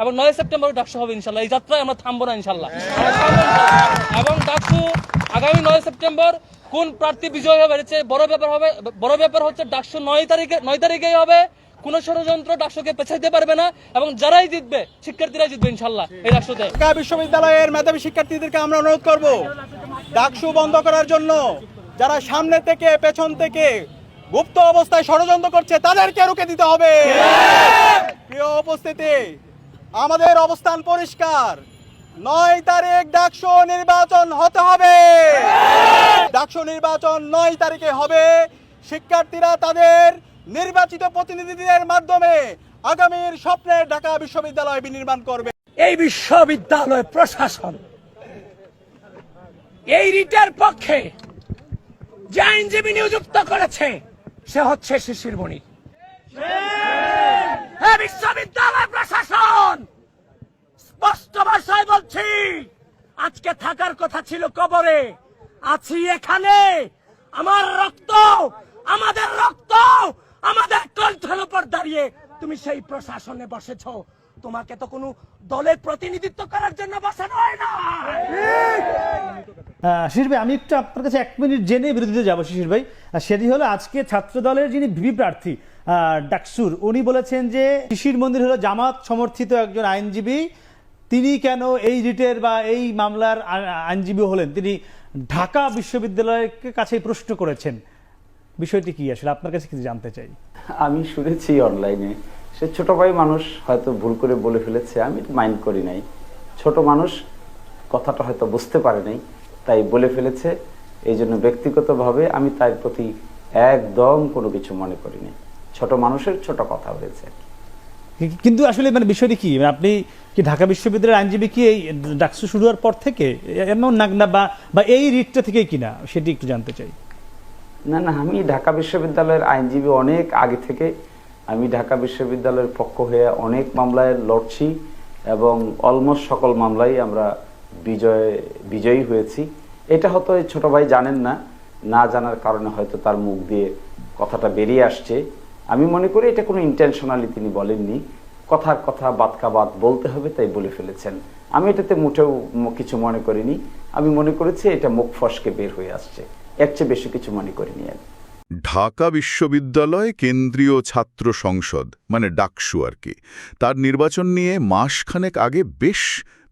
এবং নয় সেপ্টেম্বর ডাকসু হবে ইনশাল্লাহ। এই যাত্রায় আমরা থামবো না ইনশাল্লাহ। এবং ডাকসু আগামী নয় সেপ্টেম্বর কোন প্রার্থী বিজয় হবে বড় ব্যাপার হবে বড় ব্যাপার হচ্ছে ডাকসু নয় তারিখে নয় তারিখেই হবে। কোন ষড়যন্ত্র ডাকসুকে পেছাইতে পারবে না এবং যারাই জিতবে শিক্ষার্থীরাই জিতবে ইনশাল্লাহ এই ডাকসুতে। ঢাকা বিশ্ববিদ্যালয়ের মেধাবী শিক্ষার্থীদেরকে আমরা অনুরোধ করব ডাকসু বন্ধ করার জন্য যারা সামনে থেকে পেছন থেকে গুপ্ত অবস্থায় ষড়যন্ত্র করছে তাদেরকে রুখে দিতে হবে। প্রিয় উপস্থিতি আমাদের অবস্থান পরিষ্কার। নয় তারিখ ডাকসু নির্বাচন হতে হবে। ডাকসু নির্বাচন নয় তারিখে হবে। শিক্ষার্থীরা তাদের নির্বাচিত প্রতিনিধিদের মাধ্যমে আগামীর স্বপ্নের ঢাকা বিশ্ববিদ্যালয় বিনির্মাণ করবে। এই বিশ্ববিদ্যালয় প্রশাসন, এই রিটের পক্ষে যে আইনজীবী নিযুক্ত করেছে, সে হচ্ছে শিশির হ্যাঁ বিশ্ববিদ্যালয় প্রশাসন! স্পষ্ট ভাষায় বলছি, আজকে থাকার কথা ছিল কবরে। আছি এখানে। আমার রক্ত, আমাদের রক্ত, আমাদের কণ্ঠের উপর দাঁড়িয়ে তুমি সেই প্রশাসনে বসেছো। তোমাকে তো কোনো দলের প্রতিনিধিত্ব করার জন্য বসানো হয় না। শিশির ভাই, আমি একটু আপনার কাছে এক মিনিট জেনে বিরোধীতে যাব, শিশির ভাই। সেটি হলো আজকে ছাত্র দলের যিনি ভিপি প্রার্থী ডাকসুর। উনি বলেছেন যে, শিশির মন্দির হলো জামাত সমর্থিত একজন আইনজীবী। তিনি কেন এই রিটের বা এই মামলার আইনজীবী হলেন? তিনি ঢাকা বিশ্ববিদ্যালয়ের কাছে প্রশ্ন করেছেন। বিষয়টি কি আসলে? আপনার কাছে কিছু জানতে চাই। আমি শুনেছি অনলাইনে, সে ছোট ভাই মানুষ হয়তো ভুল করে বলে ফেলেছে, আমি মাইন্ড করি নাই। ছোট মানুষ কথাটা হয়তো বুঝতে পারে নাই, তাই বলে ফেলেছে। এই জন্য ব্যক্তিগতভাবে আমি তার প্রতি একদম কোনো কিছু মনে করি নাই। ছোট মানুষের ছোট কথা হয়েছে। কিন্তু আসলে মানে বিষয়টি কি? মানে আপনি কি ঢাকা বিশ্ববিদ্যালয়ের আইনজীবী কি এই ডাকসু শুরু হওয়ার পর থেকে এমন বা বা এই রিটটা থেকেই কিনা? সেটি একটু জানতে চাই। না না আমি ঢাকা বিশ্ববিদ্যালয়ের আইনজীবী অনেক আগে থেকে আমি ঢাকা বিশ্ববিদ্যালয়ের পক্ষ হয়ে অনেক মামলায় লড়ছি এবং অলমোস্ট সকল মামলায় আমরা বিজয় বিজয়ী হয়েছি। এটা হয়তো ছোট ভাই জানেন না না জানার কারণে হয়তো তার মুখ দিয়ে কথাটা বেরিয়ে আসছে। আমি মনে করি এটা কোনো ইন্টেনশনালি তিনি বলেননি। কথার কথা বাদকা বাদ বলতে হবে, তাই বলে ফেলেছেন। আমি এটাতে মোটেও কিছু মনে করিনি। আমি মনে করেছি এটা মুখ ফসকে বের হয়ে আসছে। এর চেয়ে বেশি কিছু মনে করিনি আর ঢাকা বিশ্ববিদ্যালয় কেন্দ্রীয় ছাত্র সংসদ মানে ডাকসু আর কি, তার নির্বাচন নিয়ে মাসখানেক আগে বেশ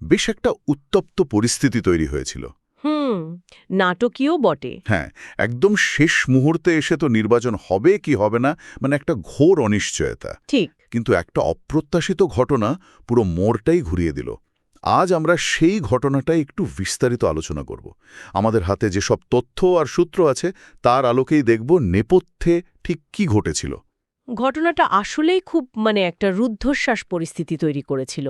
বেশ একটা উত্তপ্ত পরিস্থিতি তৈরি হয়েছিল। হুম নাটকীয় বটে। হ্যাঁ একদম শেষ মুহূর্তে এসে তো নির্বাচন হবে কি হবে না মানে একটা ঘোর অনিশ্চয়তা। ঠিক। কিন্তু একটা অপ্রত্যাশিত ঘটনা পুরো মোড়টাই ঘুরিয়ে দিল। আজ আমরা সেই ঘটনাটাই একটু বিস্তারিত আলোচনা করব। আমাদের হাতে যেসব তথ্য আর সূত্র আছে তার আলোকেই দেখব নেপথ্যে ঠিক কি ঘটেছিল। ঘটনাটা আসলেই খুব মানে একটা রুদ্ধশ্বাস পরিস্থিতি তৈরি করেছিল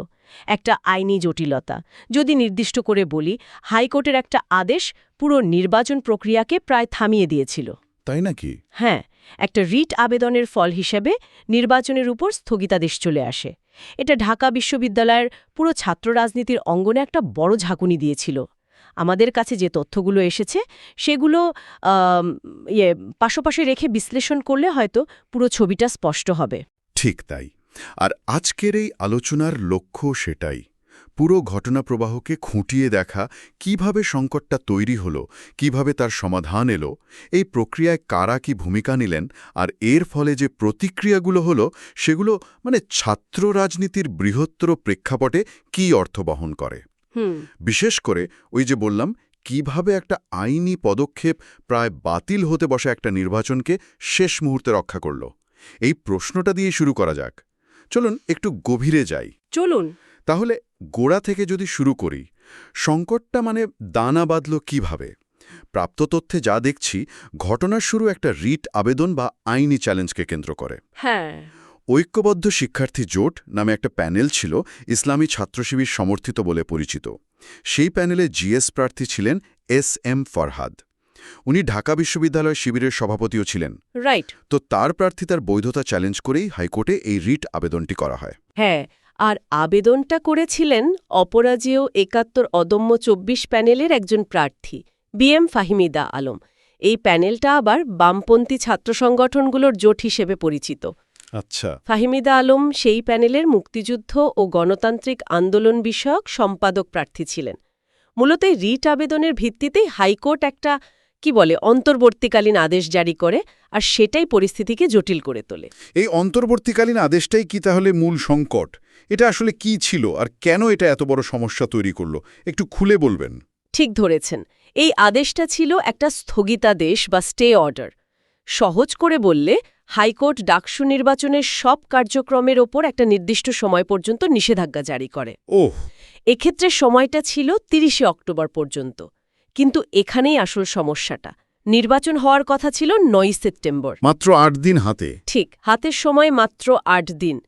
একটা আইনি জটিলতা। যদি নির্দিষ্ট করে বলি হাইকোর্টের একটা আদেশ পুরো নির্বাচন প্রক্রিয়াকে প্রায় থামিয়ে দিয়েছিল। তাই নাকি? হ্যাঁ একটা রিট আবেদনের ফল হিসেবে নির্বাচনের উপর স্থগিতাদেশ চলে আসে। এটা ঢাকা বিশ্ববিদ্যালয়ের পুরো ছাত্র রাজনীতির অঙ্গনে একটা বড় ঝাঁকুনি দিয়েছিল। আমাদের কাছে যে তথ্যগুলো এসেছে, সেগুলো ইয়ে পাশাপাশি রেখে বিশ্লেষণ করলে হয়তো পুরো ছবিটা স্পষ্ট হবে। ঠিক তাই। আর আজকের এই আলোচনার লক্ষ্য সেটাই। পুরো ঘটনা প্রবাহকে খুঁটিয়ে দেখা, কীভাবে সংকটটা তৈরি হলো, কীভাবে তার সমাধান এলো, এই প্রক্রিয়ায় কারা কি ভূমিকা নিলেন, আর এর ফলে যে প্রতিক্রিয়াগুলো হলো, সেগুলো মানে ছাত্র রাজনীতির বৃহত্তর প্রেক্ষাপটে কী অর্থ বহন করে? বিশেষ করে ওই যে বললাম কীভাবে একটা আইনি পদক্ষেপ প্রায় বাতিল হতে বসা একটা নির্বাচনকে শেষ মুহূর্তে রক্ষা করল? এই প্রশ্নটা দিয়ে শুরু করা যাক। চলুন একটু গভীরে যাই। চলুন। তাহলে গোড়া থেকে যদি শুরু করি সংকটটা মানে দানা বাঁধল কীভাবে? প্রাপ্ত তথ্যে যা দেখছি ঘটনার শুরু একটা রিট আবেদন বা আইনি চ্যালেঞ্জকে কেন্দ্র করে। হ্যাঁ। ঐক্যবদ্ধ শিক্ষার্থী জোট নামে একটা প্যানেল ছিল ইসলামী ছাত্রশিবির সমর্থিত বলে পরিচিত। সেই প্যানেলে জিএস প্রার্থী ছিলেন এস এম ফরহাদ। উনি ঢাকা বিশ্ববিদ্যালয় শিবিরের সভাপতিও ছিলেন। রাইট তো তার প্রার্থিতার বৈধতা চ্যালেঞ্জ করেই হাইকোর্টে এই রিট আবেদনটি করা হয়। হ্যাঁ আর আবেদনটা করেছিলেন অপরাজেয় একাত্তর অদম্য চব্বিশ প্যানেলের একজন প্রার্থী বি এম ফাহিমিদা আলম। এই প্যানেলটা আবার বামপন্থী ছাত্র সংগঠনগুলোর জোট হিসেবে পরিচিত। আচ্ছা। ফাহিমিদা আলম সেই প্যানেলের মুক্তিযুদ্ধ ও গণতান্ত্রিক আন্দোলন বিষয়ক সম্পাদক প্রার্থী ছিলেন। মূলত রিট আবেদনের ভিত্তিতেই হাইকোর্ট একটা কি বলে অন্তর্বর্তীকালীন আদেশ জারি করে আর সেটাই পরিস্থিতিকে জটিল করে তোলে। এই অন্তর্বর্তীকালীন আদেশটাই কি তাহলে মূল সংকট? এটা আসলে কি ছিল আর কেন এটা এত বড় সমস্যা তৈরি করল? একটু খুলে বলবেন। ঠিক ধরেছেন। এই আদেশটা ছিল একটা স্থগিতাদেশ বা স্টে অর্ডার। সহজ করে বললে হাইকোর্ট ডাকসু নির্বাচনের সব কার্যক্রমের ওপর একটা নির্দিষ্ট সময় পর্যন্ত নিষেধাজ্ঞা জারি করে। ওহ। এক্ষেত্রে সময়টা ছিল তিরিশে অক্টোবর পর্যন্ত। কিন্তু এখানেই আসল সমস্যাটা। নির্বাচন হওয়ার কথা ছিল নয় সেপ্টেম্বর। মাত্র আট দিন হাতে। ঠিক হাতের সময় মাত্র আট দিন।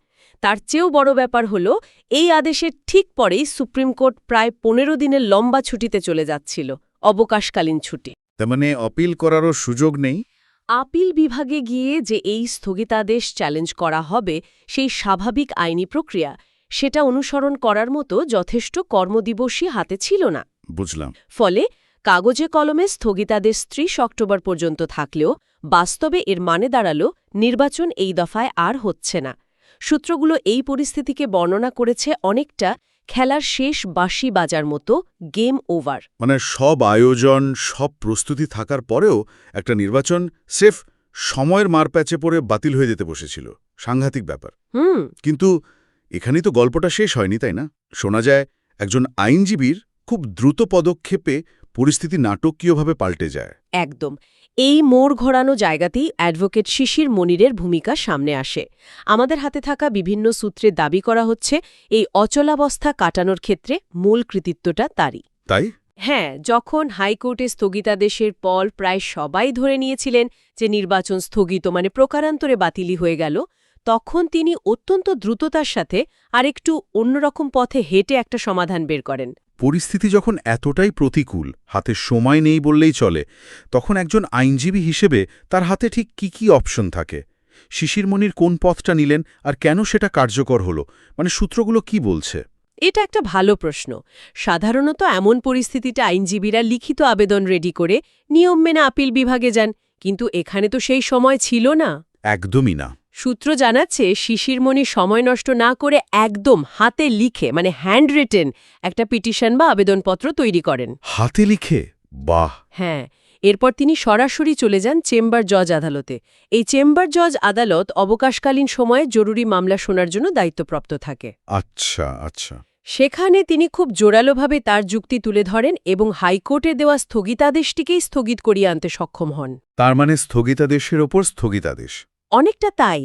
তার চেয়েও বড় ব্যাপার হল এই আদেশের ঠিক পরেই সুপ্রিম কোর্ট প্রায় পনেরো দিনের লম্বা ছুটিতে চলে যাচ্ছিল অবকাশকালীন ছুটি। তার মানে অপিল করারও সুযোগ নেই? আপিল বিভাগে গিয়ে যে এই স্থগিতাদেশ চ্যালেঞ্জ করা হবে সেই স্বাভাবিক আইনি প্রক্রিয়া সেটা অনুসরণ করার মতো যথেষ্ট কর্মদিবসই হাতে ছিল না। বুঝলাম। ফলে কাগজে কলমে স্থগিতাদেশ ত্রিশ অক্টোবর পর্যন্ত থাকলেও বাস্তবে এর মানে দাঁড়াল নির্বাচন এই দফায় আর হচ্ছে না। সূত্রগুলো এই পরিস্থিতিকে বর্ণনা করেছে অনেকটা খেলার শেষ বাঁশি বাজার মতো গেম ওভার। মানে সব আয়োজন সব প্রস্তুতি থাকার পরেও একটা নির্বাচন সেফ সময়ের মারপ্যাচে পড়ে বাতিল হয়ে যেতে বসেছিল। সাংঘাতিক ব্যাপার। হুম। কিন্তু এখানেই তো গল্পটা শেষ হয়নি তাই না? শোনা যায় একজন আইনজীবীর খুব দ্রুত পদক্ষেপে পরিস্থিতি নাটকীয়ভাবে পাল্টে যায়। একদম। এই মোড় ঘোরানো জায়গাতেই অ্যাডভোকেট শিশির মনিরের ভূমিকা সামনে আসে। আমাদের হাতে থাকা বিভিন্ন সূত্রে দাবি করা হচ্ছে এই অচলাবস্থা কাটানোর ক্ষেত্রে মূল কৃতিত্বটা তারই। তাই? হ্যাঁ যখন হাইকোর্টে স্থগিতাদেশের পর প্রায় সবাই ধরে নিয়েছিলেন যে নির্বাচন স্থগিত মানে প্রকারান্তরে বাতিলি হয়ে গেল তখন তিনি অত্যন্ত দ্রুততার সাথে আরেকটু অন্যরকম পথে হেঁটে একটা সমাধান বের করেন। পরিস্থিতি যখন এতটাই প্রতিকূল হাতে সময় নেই বললেই চলে তখন একজন আইনজীবী হিসেবে তার হাতে ঠিক কি কি অপশন থাকে? শিশিরমণির কোন পথটা নিলেন আর কেন সেটা কার্যকর হলো? মানে সূত্রগুলো কি বলছে? এটা একটা ভালো প্রশ্ন। সাধারণত এমন পরিস্থিতিতে আইনজীবীরা লিখিত আবেদন রেডি করে নিয়ম মেনে আপিল বিভাগে যান কিন্তু এখানে তো সেই সময় ছিল না। একদমই না। সূত্র জানাচ্ছে শিশিরমণি সময় নষ্ট না করে একদম হাতে লিখে মানে হ্যান্ড রিটেন একটা পিটিশন বা আবেদনপত্র তৈরি করেন। হাতে লিখে? বাহ! হ্যাঁ এরপর তিনি সরাসরি চলে যান চেম্বার জজ আদালতে। এই চেম্বার জজ আদালত অবকাশকালীন সময়ে জরুরি মামলা শোনার জন্য দায়িত্বপ্রাপ্ত থাকে। আচ্ছা আচ্ছা। সেখানে তিনি খুব জোরালোভাবে তার যুক্তি তুলে ধরেন এবং হাইকোর্টে দেওয়া স্থগিতাদেশটিকেই স্থগিত করিয়ে আনতে সক্ষম হন। তার মানে স্থগিতাদেশের ওপর স্থগিতাদেশ। অনেকটা তাই।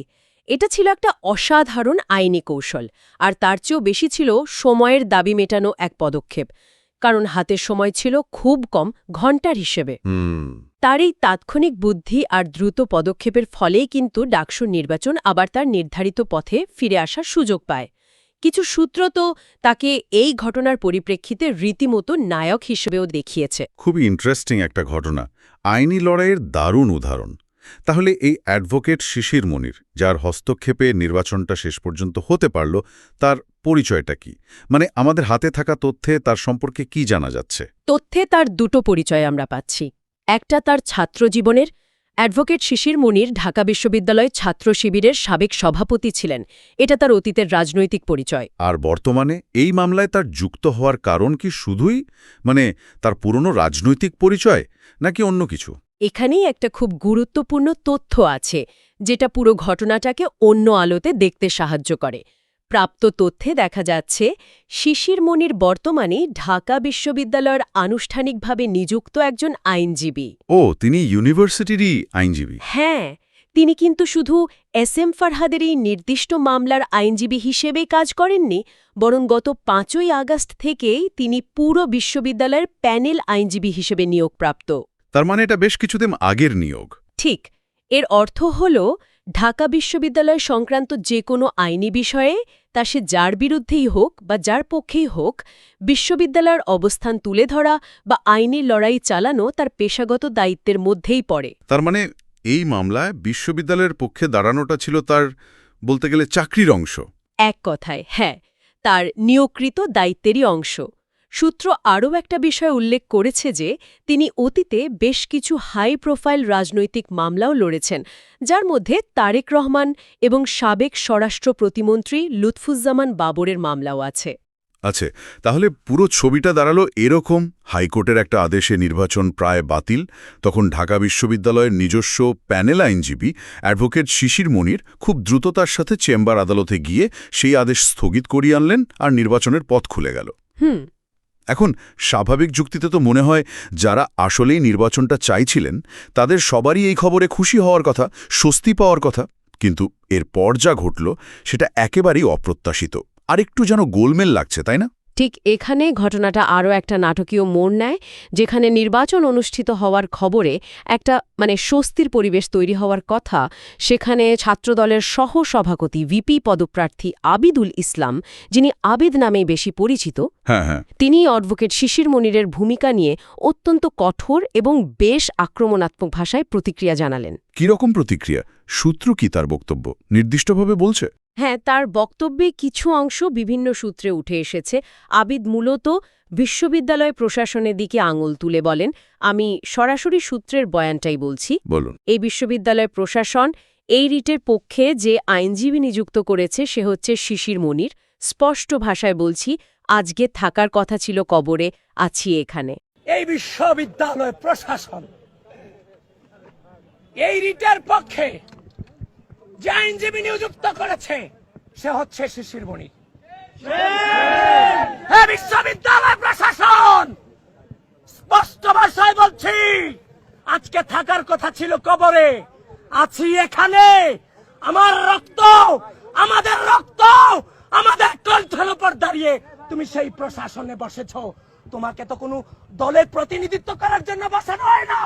এটা ছিল একটা অসাধারণ আইনি কৌশল আর তার চেয়েও বেশি ছিল সময়ের দাবি মেটানো এক পদক্ষেপ কারণ হাতের সময় ছিল খুব কম ঘণ্টার হিসেবে। তার এই তাৎক্ষণিক বুদ্ধি আর দ্রুত পদক্ষেপের ফলেই কিন্তু ডাকসুর নির্বাচন আবার তার নির্ধারিত পথে ফিরে আসার সুযোগ পায়। কিছু সূত্র তো তাকে এই ঘটনার পরিপ্রেক্ষিতে রীতিমতো নায়ক হিসেবেও দেখিয়েছে। খুবই ইন্টারেস্টিং একটা ঘটনা। আইনি লড়াইয়ের দারুণ উদাহরণ। তাহলে এই অ্যাডভোকেট শিশির মনির যার হস্তক্ষেপে নির্বাচনটা শেষ পর্যন্ত হতে পারল তার পরিচয়টা কি? মানে আমাদের হাতে থাকা তথ্যে তার সম্পর্কে কি জানা যাচ্ছে? তথ্যে তার দুটো পরিচয় আমরা পাচ্ছি। একটা তার ছাত্র জীবনের অ্যাডভোকেট শিশির মুনির ঢাকা বিশ্ববিদ্যালয় ছাত্র শিবিরের সাবেক সভাপতি ছিলেন। এটা তার অতীতের রাজনৈতিক পরিচয়। আর বর্তমানে এই মামলায় তার যুক্ত হওয়ার কারণ কি শুধুই মানে তার পুরনো রাজনৈতিক পরিচয় নাকি অন্য কিছু? এখানেই একটা খুব গুরুত্বপূর্ণ তথ্য আছে যেটা পুরো ঘটনাটাকে অন্য আলোতে দেখতে সাহায্য করে। প্রাপ্ত তথ্যে দেখা যাচ্ছে শিশির মনির বর্তমানে ঢাকা বিশ্ববিদ্যালয়ের আনুষ্ঠানিকভাবে নিযুক্ত একজন আইনজীবী। ও তিনি ইউনিভার্সিটিরই আইনজীবী? হ্যাঁ তিনি কিন্তু শুধু এস এম ফারহাদের এই নির্দিষ্ট মামলার আইনজীবী হিসেবেই কাজ করেননি বরং গত পাঁচই আগস্ট থেকেই তিনি পুরো বিশ্ববিদ্যালয়ের প্যানেল আইনজীবী হিসেবে নিয়োগপ্রাপ্ত। তার মানে এটা বেশ কিছুদিন আগের নিয়োগ। ঠিক। এর অর্থ হল ঢাকা বিশ্ববিদ্যালয় সংক্রান্ত যে কোনো আইনি বিষয়ে তা সে যার বিরুদ্ধেই হোক বা যার পক্ষেই হোক বিশ্ববিদ্যালয়ের অবস্থান তুলে ধরা বা আইনি লড়াই চালানো তার পেশাগত দায়িত্বের মধ্যেই পড়ে। তার মানে এই মামলায় বিশ্ববিদ্যালয়ের পক্ষে দাঁড়ানোটা ছিল তার বলতে গেলে চাকরির অংশ। এক কথায় হ্যাঁ তার নিয়োগকৃত দায়িত্বেরই অংশ। সূত্র আরও একটা বিষয় উল্লেখ করেছে যে তিনি অতীতে বেশ কিছু হাই প্রোফাইল রাজনৈতিক মামলাও লড়েছেন যার মধ্যে তারেক রহমান এবং সাবেক স্বরাষ্ট্র প্রতিমন্ত্রী লুৎফুজ্জামান বাবরের মামলাও আছে। আছে তাহলে পুরো ছবিটা দাঁড়াল এরকম হাইকোর্টের একটা আদেশে নির্বাচন প্রায় বাতিল তখন ঢাকা বিশ্ববিদ্যালয়ের নিজস্ব প্যানেল আইনজীবী অ্যাডভোকেট শিশির মনির খুব দ্রুততার সাথে চেম্বার আদালতে গিয়ে সেই আদেশ স্থগিত করিয়ে আনলেন আর নির্বাচনের পথ খুলে গেল। হুম এখন স্বাভাবিক যুক্তিতে তো মনে হয় যারা আসলেই নির্বাচনটা চাইছিলেন, তাদের সবারই এই খবরে খুশি হওয়ার কথা, স্বস্তি পাওয়ার কথা, কিন্তু এর পর যা ঘটল সেটা একেবারেই অপ্রত্যাশিত। আর একটু যেন গোলমেল লাগছে, তাই না? ঠিক এখানে ঘটনাটা আরও একটা নাটকীয় মোড় নেয় যেখানে নির্বাচন অনুষ্ঠিত হওয়ার খবরে একটা মানে স্বস্তির পরিবেশ তৈরি হওয়ার কথা সেখানে ছাত্রদলের সহ সভাপতি ভিপি পদপ্রার্থী আবিদুল ইসলাম যিনি আবিদ নামেই বেশি পরিচিত হ্যাঁ হ্যাঁ। তিনি অ্যাডভোকেট শিশির মনিরের ভূমিকা নিয়ে অত্যন্ত কঠোর এবং বেশ আক্রমণাত্মক ভাষায় প্রতিক্রিয়া জানালেন। কীরকম প্রতিক্রিয়া? সূত্র কি তার বক্তব্য? নির্দিষ্টভাবে বলছে? হ্যাঁ তার বক্তব্যে কিছু অংশ বিভিন্ন সূত্রে উঠে এসেছে। আবিদ মূলত বিশ্ববিদ্যালয় প্রশাসনের দিকে আঙুল তুলে বলেন আমি সরাসরি সূত্রের বয়ানটাই বলছি। বলুন। এই বিশ্ববিদ্যালয় প্রশাসন এই রিটের পক্ষে যে আইনজীবী নিযুক্ত করেছে সে হচ্ছে শিশির মনির। স্পষ্ট ভাষায় বলছি আজকে থাকার কথা ছিল কবরে আছি এখানে। এই বিশ্ববিদ্যালয় প্রশাসন এই রিটের পক্ষে যে আইনজীবী নিযুক্ত করেছে। সে হচ্ছে শিশির মণি। হ্যাঁ বিশ্ববিদ্যালয় প্রশাসন! স্পষ্ট ভাষায় বলছি আজকে থাকার কথা ছিল কবরে। আছি এখানে। আমার রক্ত আমাদের রক্ত আমাদের কণ্ঠের উপর দাঁড়িয়ে তুমি সেই প্রশাসনে বসেছ। তোমাকে তো কোনো দলের প্রতিনিধিত্ব করার জন্য বসানো হয় না।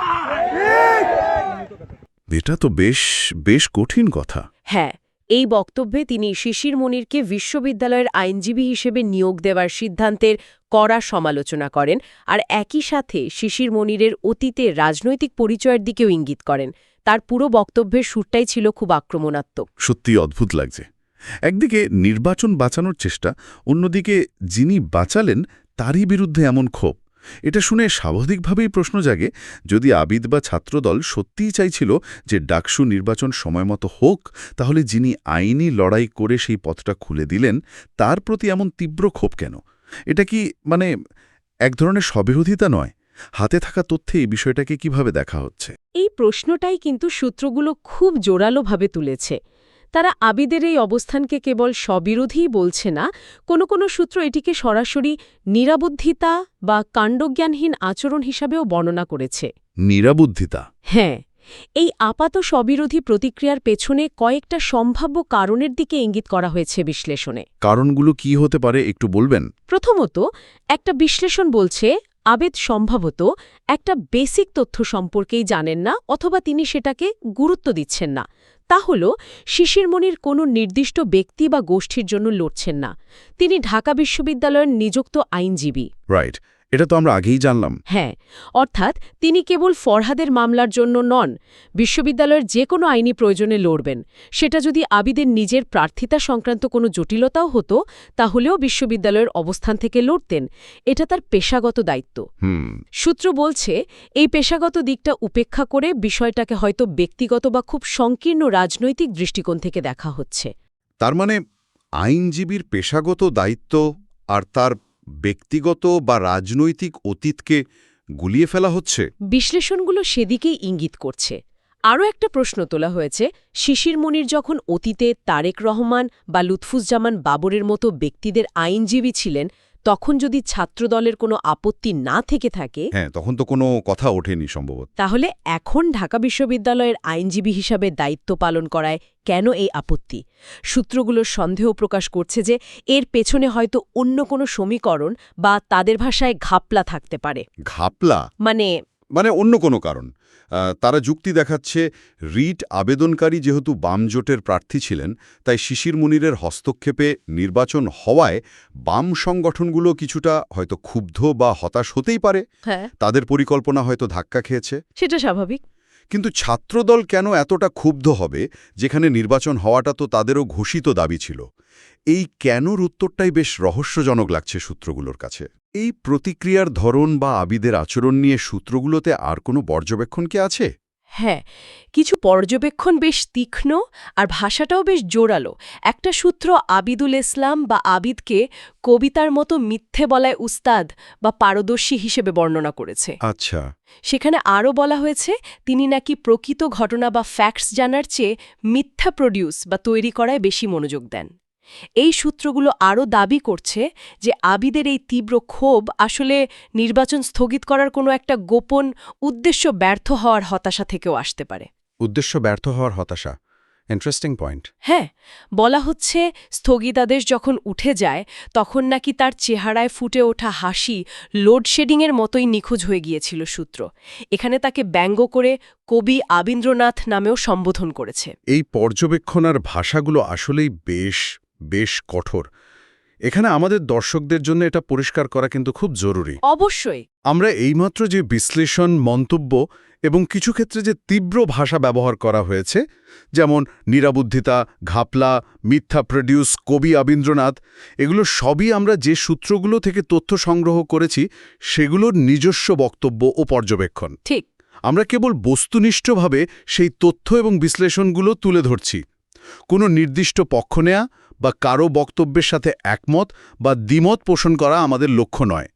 এটা তো বেশ বেশ কঠিন কথা। হ্যাঁ এই বক্তব্যে তিনি শিশির মনিরকে বিশ্ববিদ্যালয়ের আইনজীবী হিসেবে নিয়োগ দেওয়ার সিদ্ধান্তের কড়া সমালোচনা করেন আর একই সাথে শিশির মনিরের অতীতে রাজনৈতিক পরিচয়ের দিকেও ইঙ্গিত করেন। তার পুরো বক্তব্যের সুরটাই ছিল খুব আক্রমণাত্মক। সত্যি অদ্ভুত লাগছে। একদিকে নির্বাচন বাঁচানোর চেষ্টা অন্যদিকে যিনি বাঁচালেন তারই বিরুদ্ধে এমন ক্ষোভ। এটা শুনে স্বাভাবিকভাবেই প্রশ্ন জাগে, যদি আবিদ বা ছাত্রদল সত্যিই চাইছিল যে ডাকসু নির্বাচন সময়মতো হোক, তাহলে যিনি আইনি লড়াই করে সেই পথটা খুলে দিলেন, তার প্রতি এমন তীব্র ক্ষোভ কেন? এটা কি মানে এক ধরনের স্ববিরোধিতা নয়? হাতে থাকা তথ্যে এই বিষয়টাকে কীভাবে দেখা হচ্ছে? এই প্রশ্নটাই কিন্তু সূত্রগুলো খুব জোরালোভাবে তুলেছে। তারা আবিদের এই অবস্থানকে কেবল স্ববিরোধীই বলছে না কোনো কোনো সূত্র এটিকে সরাসরি নিরাবুদ্ধিতা বা কাণ্ডজ্ঞানহীন আচরণ হিসাবেও বর্ণনা করেছে। নিরাবুদ্ধিতা? হ্যাঁ এই আপাত স্ববিরোধী প্রতিক্রিয়ার পেছনে কয়েকটা সম্ভাব্য কারণের দিকে ইঙ্গিত করা হয়েছে বিশ্লেষণে। কারণগুলো কি হতে পারে একটু বলবেন? প্রথমত একটা বিশ্লেষণ বলছে আবেদ সম্ভবত একটা বেসিক তথ্য সম্পর্কেই জানেন না অথবা তিনি সেটাকে গুরুত্ব দিচ্ছেন না। তা হল, শিশিরমণির কোনো নির্দিষ্ট ব্যক্তি বা গোষ্ঠীর জন্য লড়ছেন না। তিনি ঢাকা বিশ্ববিদ্যালয়ের নিযুক্ত আইনজীবী। রাইট এটা তো আমরা আগেই জানলাম। হ্যাঁ অর্থাৎ তিনি কেবল ফরহাদের মামলার জন্য নন বিশ্ববিদ্যালয়ের যে কোনো আইনি প্রয়োজনে লড়বেন। সেটা যদি আবিদের নিজের প্রার্থিতা সংক্রান্ত কোনো জটিলতাও হতো তাহলেও বিশ্ববিদ্যালয়ের অবস্থান থেকে লড়তেন। এটা তার পেশাগত দায়িত্ব। হুম। সূত্র বলছে এই পেশাগত দিকটা উপেক্ষা করে বিষয়টাকে হয়তো ব্যক্তিগত বা খুব সংকীর্ণ রাজনৈতিক দৃষ্টিকোণ থেকে দেখা হচ্ছে। তার মানে আইনজীবীর পেশাগত দায়িত্ব আর তার ব্যক্তিগত বা রাজনৈতিক অতীতকে গুলিয়ে ফেলা হচ্ছে? বিশ্লেষণগুলো সেদিকেই ইঙ্গিত করছে। আরও একটা প্রশ্ন তোলা হয়েছে, শিশির মনির যখন অতীতে তারেক রহমান বা লুৎফুজ্জামান বাবরের মতো ব্যক্তিদের আইনজীবী ছিলেন তখন যদি ছাত্রদলের কোনো আপত্তি না থেকে থাকে হ্যাঁ তখন তো কোনো কথা ওঠেনি সম্ভবত। তাহলে এখন ঢাকা বিশ্ববিদ্যালয়ের আইনজীবী হিসাবে দায়িত্ব পালন করায় কেন এই আপত্তি? সূত্রগুলোর সন্দেহ প্রকাশ করছে যে এর পেছনে হয়তো অন্য কোনো সমীকরণ বা তাদের ভাষায় ঘাপলা থাকতে পারে। ঘাপলা? মানে মানে অন্য কোনো কারণ। তারা যুক্তি দেখাচ্ছে রিট আবেদনকারী যেহেতু বাম জোটের প্রার্থী ছিলেন তাই শিশির মুনিরের হস্তক্ষেপে নির্বাচন হওয়ায় বাম সংগঠনগুলো কিছুটা হয়তো ক্ষুব্ধ বা হতাশ হতেই পারে। হ্যাঁ। তাদের পরিকল্পনা হয়তো ধাক্কা খেয়েছে। সেটা স্বাভাবিক। কিন্তু ছাত্রদল কেন এতটা ক্ষুব্ধ হবে যেখানে নির্বাচন হওয়াটা তো তাদেরও ঘোষিত দাবি ছিল? এই কেনর উত্তরটাই বেশ রহস্যজনক লাগছে সূত্রগুলোর কাছে। এই প্রতিক্রিয়ার ধরন বা আবিদের আচরণ নিয়ে সূত্রগুলোতে আর কোনো পর্যবেক্ষণ কি আছে? হ্যাঁ কিছু পর্যবেক্ষণ বেশ তীক্ষ্ণ আর ভাষাটাও বেশ জোরালো। একটা সূত্র আবিদুল ইসলাম বা আবিদকে কবিতার মতো মিথ্যে বলায় উস্তাদ বা পারদর্শী হিসেবে বর্ণনা করেছে। আচ্ছা। সেখানে আরও বলা হয়েছে তিনি নাকি প্রকৃত ঘটনা বা ফ্যাক্টস জানার চেয়ে মিথ্যা প্রডিউস বা তৈরি করায় বেশি মনোযোগ দেন। এই সূত্রগুলো আরও দাবি করছে যে আবিদের এই তীব্র ক্ষোভ আসলে নির্বাচন স্থগিত করার কোনো একটা গোপন উদ্দেশ্য ব্যর্থ হওয়ার হতাশা থেকেও আসতে পারে। উদ্দেশ্য ব্যর্থ হওয়ার হতাশা। ইন্টারেস্টিং পয়েন্ট হ্যাঁ বলা হচ্ছে স্থগিতাদেশ যখন উঠে যায় তখন নাকি তার চেহারায় ফুটে ওঠা হাসি লোডশেডিংয়ের মতোই নিখোঁজ হয়ে গিয়েছিল সূত্র। এখানে তাকে ব্যঙ্গ করে কবি আবীন্দ্রনাথ নামেও সম্বোধন করেছে। এই পর্যবেক্ষণার ভাষাগুলো আসলেই বেশ বেশ কঠোর। এখানে আমাদের দর্শকদের জন্য এটা পরিষ্কার করা কিন্তু খুব জরুরি। অবশ্যই। আমরা এইমাত্র যে বিশ্লেষণ মন্তব্য এবং কিছু ক্ষেত্রে যে তীব্র ভাষা ব্যবহার করা হয়েছে যেমন নিরাবুদ্ধিতা ঘাপলা মিথ্যা প্রডিউস কবি আবীন্দ্রনাথ এগুলো সবই আমরা যে সূত্রগুলো থেকে তথ্য সংগ্রহ করেছি সেগুলোর নিজস্ব বক্তব্য ও পর্যবেক্ষণ। ঠিক। আমরা কেবল বস্তুনিষ্ঠভাবে সেই তথ্য এবং বিশ্লেষণগুলো তুলে ধরছি। কোনো নির্দিষ্ট পক্ষ নেয়া বা কারও বক্তব্যের সাথে একমত বা দ্বিমত পোষণ করা আমাদের লক্ষ্য নয়।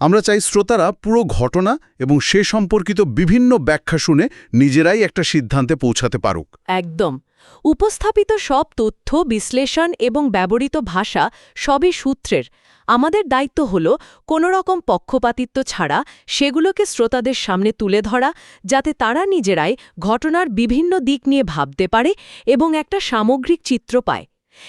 আমরা চাই শ্রোতারা পুরো ঘটনা এবং সে সম্পর্কিত বিভিন্ন ব্যাখ্যা শুনে নিজেরাই একটা সিদ্ধান্তে পৌঁছাতে পারুক। একদম। উপস্থাপিত সব তথ্য, বিশ্লেষণ এবং ব্যবহৃত ভাষা সবই সূত্রের। আমাদের দায়িত্ব হল কোনো রকম পক্ষপাতিত্ব ছাড়া সেগুলোকে শ্রোতাদের সামনে তুলে ধরা, যাতে তারা নিজেরাই ঘটনার বিভিন্ন দিক নিয়ে ভাবতে পারে এবং একটা সামগ্রিক চিত্র পায়।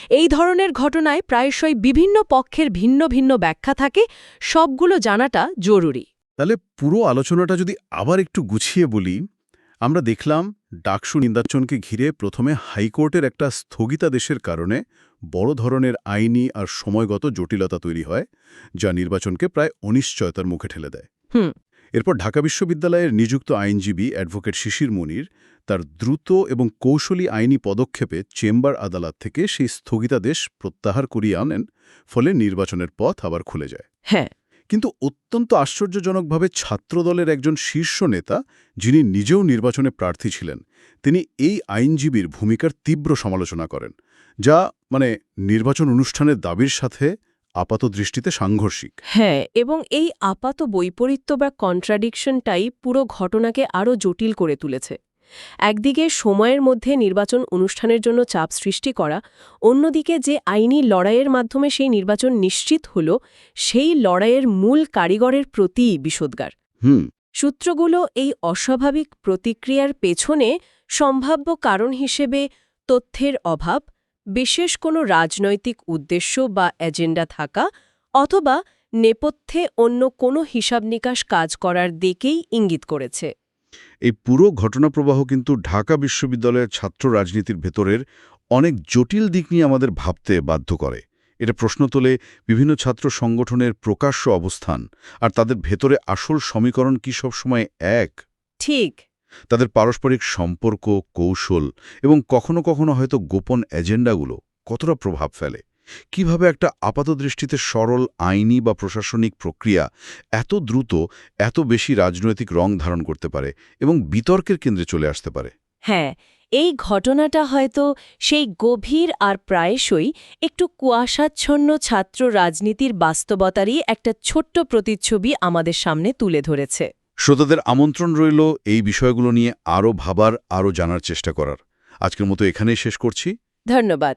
এই ধরনের ঘটনায় প্রায়শই বিভিন্ন পক্ষের ভিন্ন ভিন্ন ব্যাখ্যা থাকে সবগুলো জানাটা জরুরি তাহলে পুরো আলোচনাটা যদি আবার একটু গুছিয়ে বলি আমরা দেখলাম ডাকসু নির্বাচনকে ঘিরে প্রথমে হাইকোর্টের একটা স্থগিতাদেশের কারণে বড় ধরনের আইনি আর সময়গত জটিলতা তৈরি হয় যা নির্বাচনকে প্রায় অনিশ্চয়তার মুখে ঠেলে দেয় হুম। এরপর ঢাকা বিশ্ববিদ্যালয়ের নিযুক্ত আইনজীবী অ্যাডভোকেট শিশির মুনির তার দ্রুত এবং কৌশলী আইনি পদক্ষেপে চেম্বার আদালত থেকে সেই স্থগিতাদেশ প্রত্যাহার করিয়ে আনেন ফলে নির্বাচনের পথ আবার খুলে যায়। হ্যাঁ। কিন্তু অত্যন্ত আশ্চর্যজনকভাবে ছাত্রদলের একজন শীর্ষ নেতা যিনি নিজেও নির্বাচনে প্রার্থী ছিলেন তিনি এই আইনজীবীর ভূমিকার তীব্র সমালোচনা করেন যা মানে নির্বাচন অনুষ্ঠানের দাবির সাথে আপাত দৃষ্টিতে সাংঘর্ষিক। হ্যাঁ এবং এই আপাত বৈপরীত্য বা কন্ট্রাডিকশনটাই পুরো ঘটনাকে আরও জটিল করে তুলেছে। একদিকে সময়ের মধ্যে নির্বাচন অনুষ্ঠানের জন্য চাপ সৃষ্টি করা অন্যদিকে যে আইনি লড়াইয়ের মাধ্যমে সেই নির্বাচন নিশ্চিত হল সেই লড়াইয়ের মূল কারিগরের প্রতি বিষোদ্গার হুম। সূত্রগুলো এই অস্বাভাবিক প্রতিক্রিয়ার পেছনে সম্ভাব্য কারণ হিসেবে তথ্যের অভাব বিশেষ কোনো রাজনৈতিক উদ্দেশ্য বা এজেন্ডা থাকা অথবা নেপথ্যে অন্য কোনো হিসাব নিকাশ কাজ করার দিকেই ইঙ্গিত করেছে। এই পুরো ঘটনাপ্রবাহ কিন্তু ঢাকা বিশ্ববিদ্যালয়ের ছাত্র রাজনীতির ভেতরের অনেক জটিল দিক নিয়ে আমাদের ভাবতে বাধ্য করে। এটা প্রশ্ন তোলে বিভিন্ন ছাত্র সংগঠনের প্রকাশ্য অবস্থান আর তাদের ভেতরে আসল সমীকরণ কি সবসময় এক? ঠিক। তাদের পারস্পরিক সম্পর্ক কৌশল এবং কখনো কখনো হয়তো গোপন এজেন্ডাগুলো কতটা প্রভাব ফেলে? কীভাবে একটা আপাতদৃষ্টিতে সরল আইনি বা প্রশাসনিক প্রক্রিয়া এত দ্রুত এত বেশি রাজনৈতিক রং ধারণ করতে পারে এবং বিতর্কের কেন্দ্রে চলে আসতে পারে? হ্যাঁ এই ঘটনাটা হয়তো সেই গভীর আর প্রায়শই একটু কুয়াশাচ্ছন্ন ছাত্র রাজনীতির বাস্তবতারই একটা ছোট্ট প্রতিচ্ছবি আমাদের সামনে তুলে ধরেছে। শ্রোতাদের আমন্ত্রণ রইল এই বিষয়গুলো নিয়ে আরও ভাবার আরও জানার চেষ্টা করার। আজকের মতো এখানেই শেষ করছি। ধন্যবাদ।